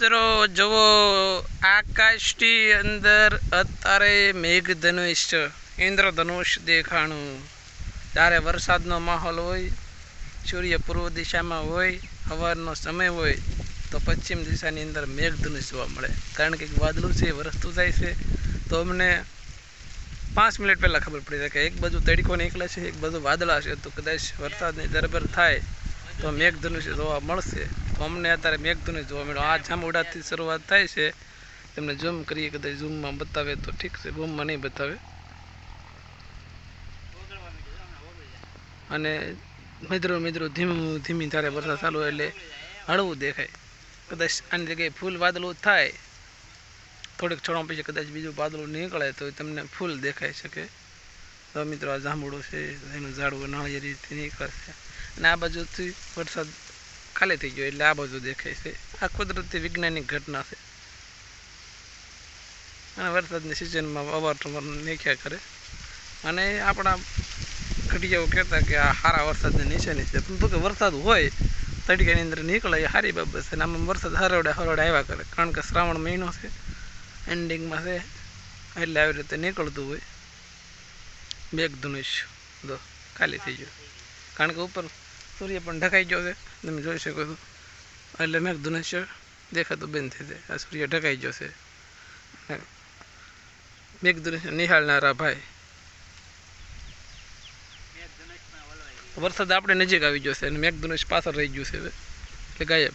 મિત્રો, જુઓ આકાશની અંદર અત્યારે મેઘધનુષ ઇન્દ્રધનુષ દેખાણું. જ્યારે વરસાદનો માહોલ હોય, સૂર્ય પૂર્વ દિશામાં હોય સવારનો સમય હોય, તો પશ્ચિમ દિશાની અંદર મેઘધનુષ જોવા મળે. કારણ કે વાદળું છે વરસતું જાય છે. તો અમને પાંચ મિનિટ પહેલાં ખબર પડી જાય કે એક બાજુ તડકો નીકળે છે, એક બાજુ વાદળા છે. તો કદાચ વરસાદની દરબર થાય, તો મેઘધનુષ્ય જોવા મળશે. અમને અત્યારે મેઘધુને જોવા મળ્યો. આ જામુડાથી શરૂઆત થાય છે. તમને ઝૂમ કરીએ, કદાચ ઝૂમમાં બતાવે તો ઠીક છે. ઝૂમમાં નહીં બતાવે. અને મિત્રો મિત્રો, ધીમું, ધીમી ધારે વરસાદ ચાલુ એટલે હળવું દેખાય. કદાચ આની જગ્યાએ ફૂલ વાદળું થાય. થોડીક છોડવા પછી કદાચ બીજું વાદળું નીકળે તો તમને ફૂલ દેખાઈ શકે. તો મિત્રો, આ જાંબુડું છે, એનું ઝાડવું નાળિયેરીથી નીકળશે. અને આ બાજુથી વરસાદ ખાલી થઈ ગયો. એટલે આ બાજુ દેખાય છે. આ કુદરતી વિજ્ઞાનિક ઘટના છે. અને વરસાદની સિઝનમાં અવારનવાર નીખ્યા કરે. અને આપણા ઘટિયાઓ કહેતા કે આ સારા વરસાદની નિશાની છે. પણ તો કે વરસાદ હોય, તડકાની અંદર નીકળે એ સારી બાબત છે. અને આમાં વરસાદ હરોડે હરોડે આવ્યા કરે. કારણ કે શ્રાવણ મહિનો છે. એન્ડિંગમાં છે. એટલે આવી રીતે નીકળતું હોય. મેઘધનુષ દો ખાલી થઈ ગયું. કારણ કે ઉપર સૂર્ય પણ ઢકાઈ ગયો છે. તમે જોઈ શકો છો. એટલે મેઘધનુષ્ય દેખાતું બંધ થઈ જાય. આ સૂર્ય ઢકાઈ ગયો છે. મેઘધનુષ્ય નિહાળનારા ભાઈ. વરસાદ આપણે નજીક આવી ગયો છે અને મેઘધનુષ પાછળ રહી ગયું છે એટલે ગાયબ.